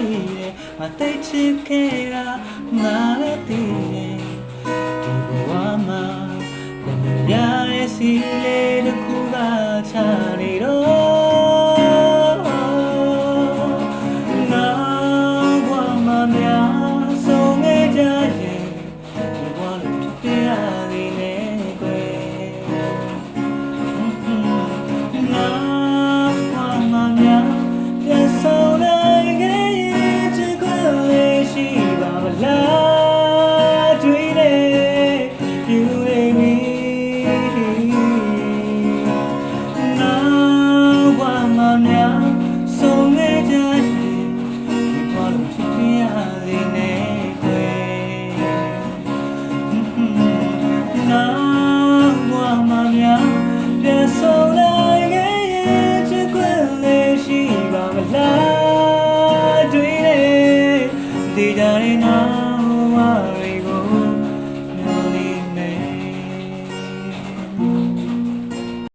သိတယ်မသိချစ်ခဲ့တာငါလည်းသိတယ်ဒီဘဝမှာဘယ်များရဲ့စီလေးတစ်ခုကချာ ပြန်ဆုံနိုင်ခဲ့ရင်ချစ်ခွင့်လေးရှိပါမလားတွေ့တယ်ဒီကြရင်